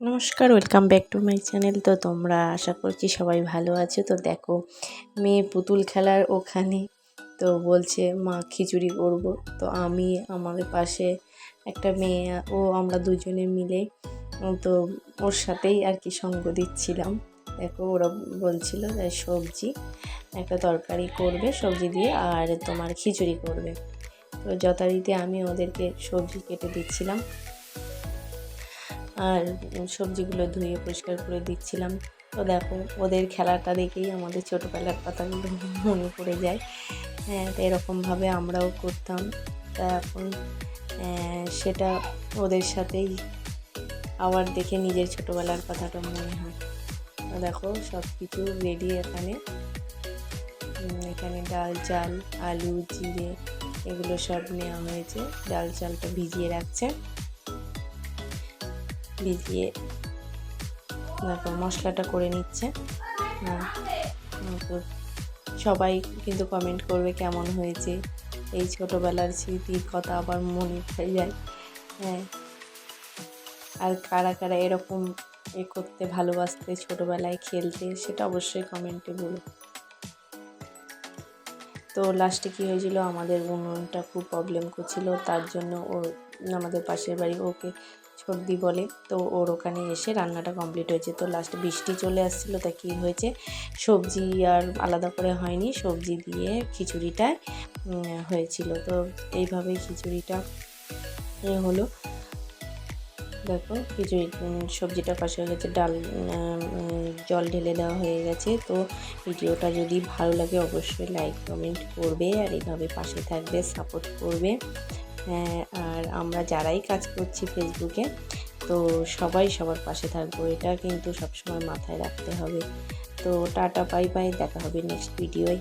নমস্কার welcome back to my channel তো তোমরা আশা করছি সবাই ভালো আছো। তো দেখো, মেয়ে পুতুল খেলার ওখানে তো বলছে, মা, খিচুড়ি করব। তো আমি, আমাদের পাশে একটা মেয়ে, ও আমরা দুজনে মিলে, তো ওর সাথেই আর কি সঙ্গ দিচ্ছিলাম। দেখো, ওরা বলছিল সবজি, একটা তরকারি করবে, সবজি দিয়ে, আর তোমার খিচুড়ি করবে। তো যথারীতি আমি ওদেরকে সবজি কেটে দিচ্ছিলাম। আর সবজিগুলো ধুয়ে পরিষ্কার করে দিচ্ছিলাম। তো দেখো, ওদের খেলাটা দেখেই আমাদের ছোটোবেলার কথাগুলো মনে পড়ে যায়। হ্যাঁ তো এরকমভাবে আমরাও করতাম। তা এখন সেটা ওদের সাথেই আবার দেখে নিজের ছোটোবেলার কথাটা মনে হয়। তো দেখো সব কিছু রেডি এখানে এখানে ডাল, চাল, আলু, জিরে, এগুলো সব নেওয়া হয়েছে। ডাল, চালটা ভিজিয়ে রাখছে। ভিজিয়ে তারপর মশলাটা করে নিচ্ছে। হ্যাঁ, সবাই কিন্তু কমেন্ট করবে কেমন হয়েছে। এই ছোটোবেলার স্মৃতির কথা আবার মনে পড়ে যায়। হ্যাঁ। আর কারা কারা এরকম এ করতে ভালোবাসতে ছোটোবেলায় খেলতে সেটা অবশ্যই কমেন্টে বলো। তো লাস্টে কী হয়েছিল? আমাদের উনুনটা খুব প্রবলেম করছিল তার জন্য ও আমাদের পাশের বাড়ি ওকে সর্দি বলে। তো ওর ওখানে এসে রান্নাটা কমপ্লিট হয়েছে। তো লাস্টে বৃষ্টি চলে আসছিল, তা কী হয়েছে? সবজি আর আলাদা করে হয়নি। সবজি দিয়ে খিচুড়িটা হয়েছিল। তো এইভাবেই খিচুড়িটা হলো। দেখো, খিচুড়ি সবজিটা পাশে হয়ে গেছে। ডাল জল ঢেলে দেওয়া হয়ে গেছে। তো ভিডিওটা যদি ভালো লাগে, অবশ্যই লাইক কমেন্ট করবে। আর এইভাবে পাশে থাকবে সাপোর্ট করবে। আর আমরা যারাই কাজ করছি ফেসবুকে তো সবাই সবার পাশে থাকব। এটা কিন্তু সবসময় মাথায় রাখতে হবে। তো টাটা বাই বাই দেখা হবে নেক্সট ভিডিওয়